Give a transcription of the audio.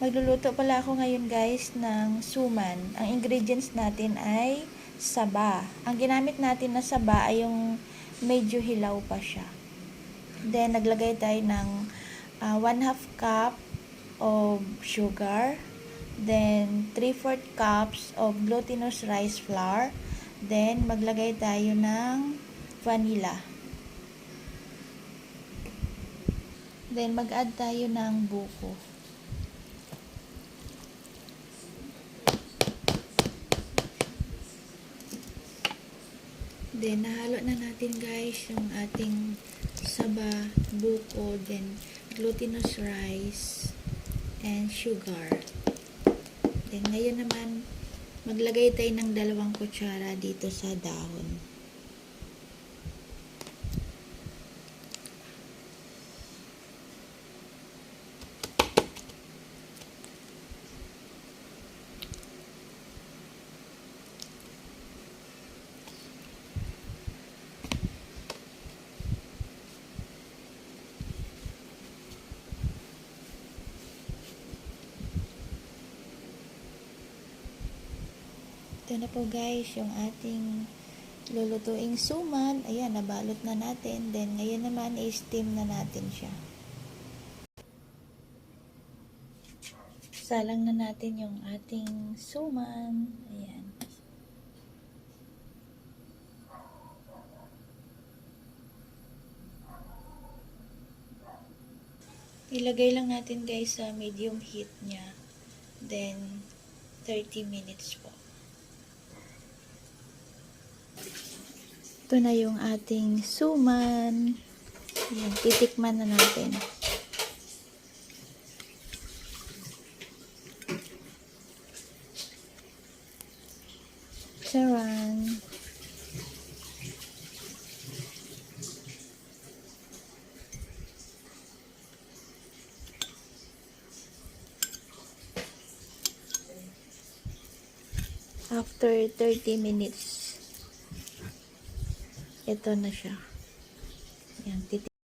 Magluluto pala ako ngayon guys ng suman. Ang ingredients natin ay saba. Ang ginamit natin na saba ay yung medyo hilaw pa siya. Then naglagay tayo ng 1 half cup of sugar. Then 3/4 cups of glutinous rice flour. Then maglagay tayo ng vanilla. Then mag-add tayo ng buko. Then, nahalo na natin guys yung ating saba, buko, then glutinous rice, and sugar. Then, ngayon naman, maglagay tayo ng dalawang kutsara dito sa dahon. Ito na po guys, yung ating lulutuing suman. Ayan, nabalot na natin. Then, ngayon naman, i-steam na natin siya. Salang na natin yung ating suman. Ayan. Ilagay lang natin guys sa medium heat niya. Then, 30 minutes po. Ito na yung ating suman. Ayan, titikman na natin. Charan. After 30 minutes, ito na siya. Yan, titik